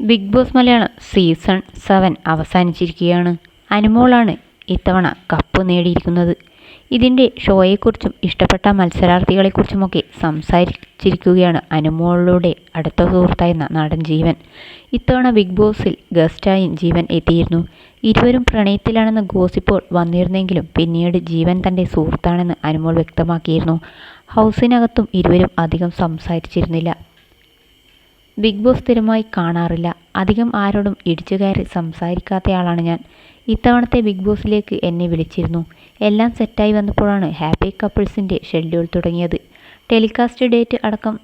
Bigg Boss Malayalam season seven അവസാനിച്ചിരിക്കുകയാണ്. അനുമോളാണ് ഇത്തവണ cup നേടിയിരിക്കുന്നത്. ഇതിന്റെ ഷോയെക്കുറിച്ചും ഇഷ്ടപ്പെട്ട മത്സരാർത്ഥികളെക്കുറിച്ചുമൊക്കെ സംസാരിച്ചിരിക്കുകയാണ് അനുമോളിലൂടെ അടുത്ത സുഹൃത്തായിരുന്ന നടൻ ജീവൻ. ഇത്തവണ ബിഗ് ബോസിൽ ഗസ്റ്റായും ജീവൻ എത്തിയിരുന്നു. ഇരുവരും പ്രണയത്തിലാണെന്ന് ഗോസിപ്പോൾ വന്നിരുന്നെങ്കിലും പിന്നീട് ജീവൻ തന്റെ സുഹൃത്താണെന്ന് അനുമോൾ വ്യക്തമാക്കിയിരുന്നു. ഹൗസിനകത്തും ഇരുവരും അധികം സംസാരിച്ചിരുന്നില്ല. ബിഗ് ബോസ് സ്ഥിരമായി കാണാറില്ല. അധികം ആരോടും ഇടിച്ചു കയറി സംസാരിക്കാത്തയാളാണ് ഞാൻ. ഇത്തവണത്തെ ബിഗ് ബോസിലേക്ക് എന്നെ വിളിച്ചിരുന്നു. എല്ലാം സെറ്റായി വന്നപ്പോഴാണ് ഹാപ്പി കപ്പിൾസിന്റെ ഷെഡ്യൂൾ തുടങ്ങിയത്. ടെലികാസ്റ്റ് ഡേറ്റ് അടക്കം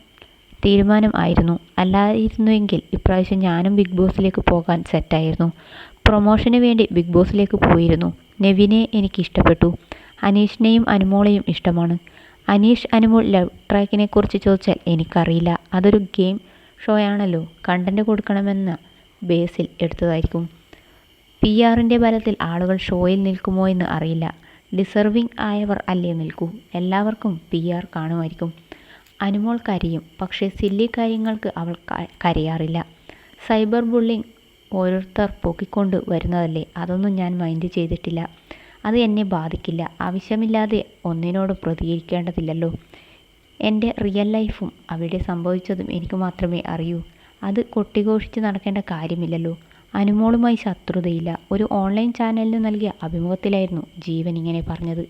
തീരുമാനം ആയിരുന്നു അല്ലായിരുന്നുവെങ്കിൽ ഇപ്രാവശ്യം ഞാനും ബിഗ് ബോസിലേക്ക് പോകാൻ സെറ്റായിരുന്നു. പ്രൊമോഷന് വേണ്ടി ബിഗ് ബോസിലേക്ക് പോയിരുന്നു. നെവിനെ എനിക്ക് ഇഷ്ടപ്പെട്ടു അനീഷിനെയും അനുമോളെയും ഇഷ്ടമാണ്. അനീഷ് അനുമോൾ ലവ് ട്രാക്കിനെ കുറിച്ച് ചോദിച്ചാൽ എനിക്കറിയില്ല. അതൊരു ഗെയിം ഷോയാണല്ലോ കണ്ടന്റ് കൊടുക്കണമെന്ന് ബേസിൽ എടുത്തതായിരിക്കും. പി ആറിന്റെ ബലത്തിൽ ആളുകൾ ഷോയിൽ നിൽക്കുമോ എന്ന് അറിയില്ല. ഡിസർവിങ് ആയവർ അല്ലേ നിൽക്കൂ. എല്ലാവർക്കും പി ആർ കാണുമായിരിക്കും. അനുമോൾ കരയും. പക്ഷേ സില്ലി കാര്യങ്ങൾക്ക് അവൾ കരയാറില്ല. സൈബർ ബുള്ളിങ് ഓരോരുത്തർ പൊക്കിക്കൊണ്ട് വരുന്നതല്ലേ? അതൊന്നും ഞാൻ മൈൻഡ് ചെയ്തിട്ടില്ല. അത് എന്നെ ബാധിക്കില്ല. ആവശ്യമില്ലാതെ ഒന്നിനോട് പ്രതികരിക്കേണ്ടതില്ലല്ലോ. എന്റെ റിയൽ ലൈഫും അവിടെ സംഭവിച്ചതും എനിക്ക് മാത്രമേ അറിയൂ. അത് കൊട്ടിഘോഷിച്ച് നടക്കേണ്ട കാര്യമില്ലല്ലോ. അനുമോളുമായി ശത്രുതയില്ല. ഒരു ഓൺലൈൻ ചാനലിന് നൽകിയ അഭിമുഖത്തിലായിരുന്നു ജീവൻ ഇങ്ങനെ പറഞ്ഞത്.